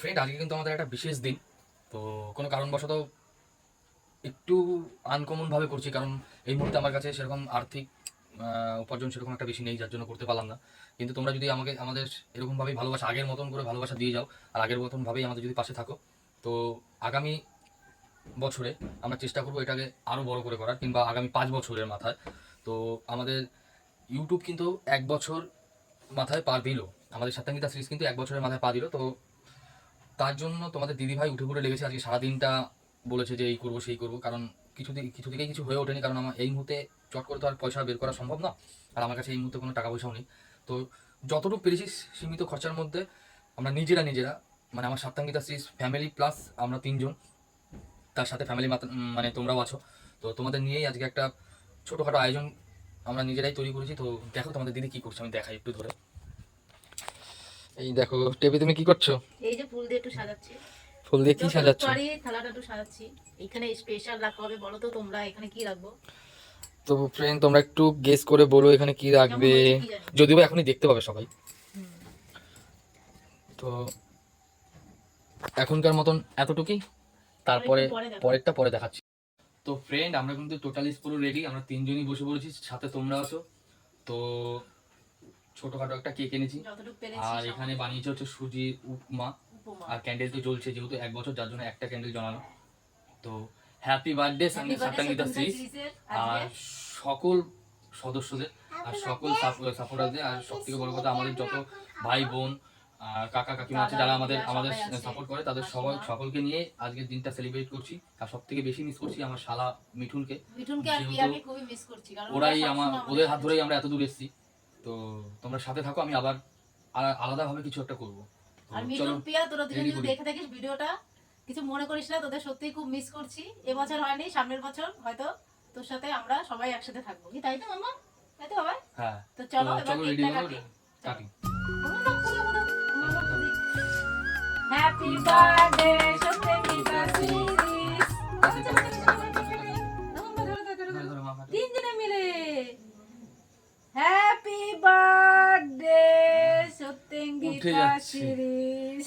Friend আজকে কিন্তু আমাদের একটা বিশেষ দিন। তো কোনো কারণবশত একটু আনকমন ভাবে করছি, কারণ এই মুহূর্তে আমার কাছে সেরকম আর্থিক উপার্জন সেরকম একটা বেশি নেই, যার জন্য করতে পারলাম না। কিন্তু তোমরা যদি আমাকে, আমাদের এরকম ভাবেই ভালোবাসা, আগের মতন করে ভালোবাসা দিয়ে যাও, আর আগের মতন ভাবেই আমাদের যদি পাশে থাকো, তো আগামী বছরে আমরা চেষ্টা করব এটাকে আরও বড় করে করার, কিংবা আগামী পাঁচ বছরের মাথায়। তো আমাদের ইউটিউব কিন্তু এক বছর মাথায় পা দিল। আমাদের সাপ্তাহিকা সিরিজ কিন্তু এক বছরের মাথায় পা দিল, তো তার জন্য তোমাদের দিদি ভাই উঠে পড়ে লেগেছে। আজকে সারাদিনটা বলেছে যে এই করব, সেই করব। কারণ কিছু কিছু দিকেই কিছু হয়ে ওঠেনি। কারণ আমার এই মুহূর্তে চট করে তো আর পয়সা বের করা সম্ভব না। আর আমার কাছে এই মুহূর্তে কোনো টাকা পয়সাও নেই। তো যতটুকু পেরেছি সীমিত খরচার মধ্যে আমরা নিজেরা নিজেরা মানে আমার সাপ্তাহিকা শ্রী ফ্যামিলি প্লাস আমরা তিনজন, তার সাথে ফ্যামিলি মানে তোমরাও আছো। তো তোমাদের নিয়েই আজকে একটা ছোটোখাটো আয়োজন আমরা নিজেরাই তৈরি করেছি। তো দেখো তোমাদের দিদি কী করছে, আমি দেখাই একটু ধরে। এই দেখো টেবি তুমি কি করছ? ফুল দিয়ে একটু সাজাচ্ছি। ফুল দিয়ে কি সাজাচ্ছ? থালাটা একটু সাজাচ্ছি। এখানে স্পেশাল রাখা হবে বলো তো তোমরা এখানে কি রাখব? তো ফ্রেন্ড তোমরা একটু গেস করে বলো এখানে কি রাখবে। যদিও এখনই দেখতে পাবে সবাই। তো এখনকার মতন এতটুকুই। তারপরে। পরেরটা পরে দেখাচ্ছি। তো ফ্রেন্ড আমরা কিন্তু টোটালি পুরো রেডি আমরা তিনজনই বসে পড়েছি সাথে তোমরা আছো। তো ছোটখাটো একটা কেক এনেছি। আর এখানে বানিয়েছে হচ্ছে সুজি উপমা। আর ক্যান্ডেল তো জ্বলছে যেহেতু এক বছর যার জন্য একটা ক্যান্ডেল জ্বালানো। তো হ্যাপি বার্থডে সাপ্তাঙ্গিতা সিরিজের আর সকল সদস্যদের আর সকল সাপোর্টারদের আর সব থেকে বড় কথা আমাদের যত ভাই বোন আর কাকা কাকিমা আছে যারা আমাদের আমাদের সাপোর্ট করে তাদের সবাই সকলকে নিয়ে আজকের দিনটা সেলিব্রেট করছি। আর সব থেকে বেশি মিস করছি আমার শালা মিঠুনকে। মিঠুনকে যেহেতু পিয়াকে খুবই মিস করছি কারণ ওরা ওরাই আমার ওদের হাত ধরেই আমরা এত দূর এসেছি। তো তোমরা সাথে থাকো আমি আবার আলাদাভাবে কিছু একটা করব। আর মিঠুন পিয়া তোরা দুজন যদি দেখে থাকিস ভিডিওটা কিছু মনে করিস না তোদের সত্যিই খুব মিস করছি। এবছর হয়নি সামনের বছর হয়তো তোর সাথে আমরা সবাই একসাথে থাকব। কি তাই তো মামা? তাই তো বাবা হ্যাঁ। তো চলো এবার কেকটা কাটি। কাটি। হ্যাপি বার্থডে সত্যজিতা সিরিজ সত্যঙ্গিতা যাচ্ছে। সিরিজ।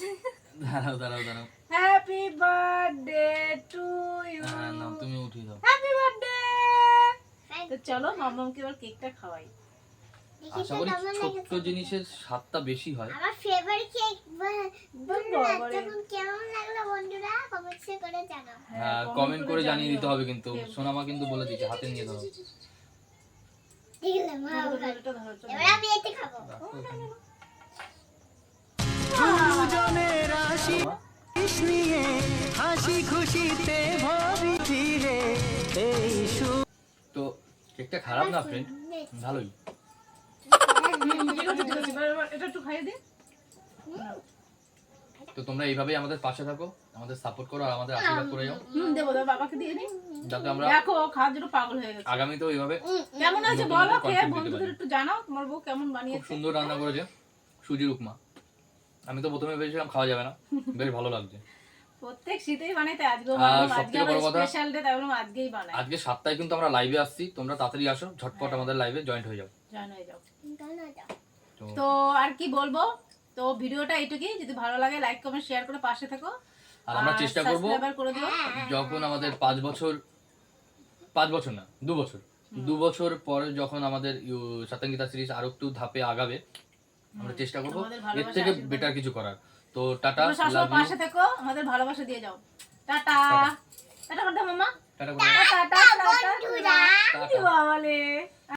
দাঁড়াও দাঁড়াও দাঁড়াও। হ্যাপি বার্থডে টু ইউ হ্যাঁ, নাও তুমি উঠিয়ে যাও। হ্যাপি বার্থডে তো চলো মামামকে এবার কেকটা খাওয়াই। আশা করি ছোট্ট জিনিসের স্বাদটা বেশি হয়। আমার ফেভারিট কেক। কেমন লাগল বন্ধুরা করে জানাও। হ্যাঁ কমেন্ট করে জানিয়ে দিতে হবে কিন্তু। সোনামা কিন্তু বলে দিচ্ছে হাতে নিয়ে ঠিক আছে মা। এবার আমি এতে খাব। নিয়ে হাসি খুশিতে ভরি এই সু- তো কেকটা খারাপ না ফ্রেন্ড ভালোই। আছে, আছে, এটা একটু খাইয়ে দিন তো তোমরা এইভাবেই আমাদের পাশে থাকো আমাদের সাপোর্ট করো আর আমাদের আশীর্বাদ করে যাও। দেবো দাও বাবাকে দিয়ে দিন যাতে আমরা দেখো খাওয়ার জন্য পাগল হয়ে গেছে। আগামীতেও এইভাবে কেমন নতুন বলো খেয়ে বন্ধুদের একটু জানাও তোমার বউ কেমন খুব বানিয়েছে সুন্দর রান্না করেছে সুজির উপমা আমি তো প্রথমে ভেবেছিলাম খাওয়া যাবে না। বেশ ভালো লাগছে। প্রত্যেক শীতেই বানাইতে আজকে আবার বড় কথা- স্পেশাল ডে তাই বললাম আজকেই বানাই। আজকে কিন্তু আমরা লাইভে আসছি তোমরা তাড়াতাড়ি আসো ঝটপট আমাদের লাইভে জয়েন্ট হয়ে যাও। জয়েন হয়ে যাও। তো তো আর কি বলব? তো ভিডিওটা এইটুকুই যদি ভালো লাগে লাইক কমেন্ট শেয়ার করে পাশে থাকো। আর আমরা চেষ্টা করব যখন আমাদের পাঁচ বছর পাঁচ বছর না দু বছর। দু বছর পরে যখন আমাদের সাতাঙ্গিতা সিরিজ আরও একটু ধাপে আগাবে আমরা চেষ্টা করব। এর থেকে বেটার কিছু করার। তো টাটা সবসময় পাশে থেকো আমাদের ভালোবাসা দিয়ে যাও। Tata. Tata. Tata tata tata মামা। Tata tata tata tata tata. Tata বাবালে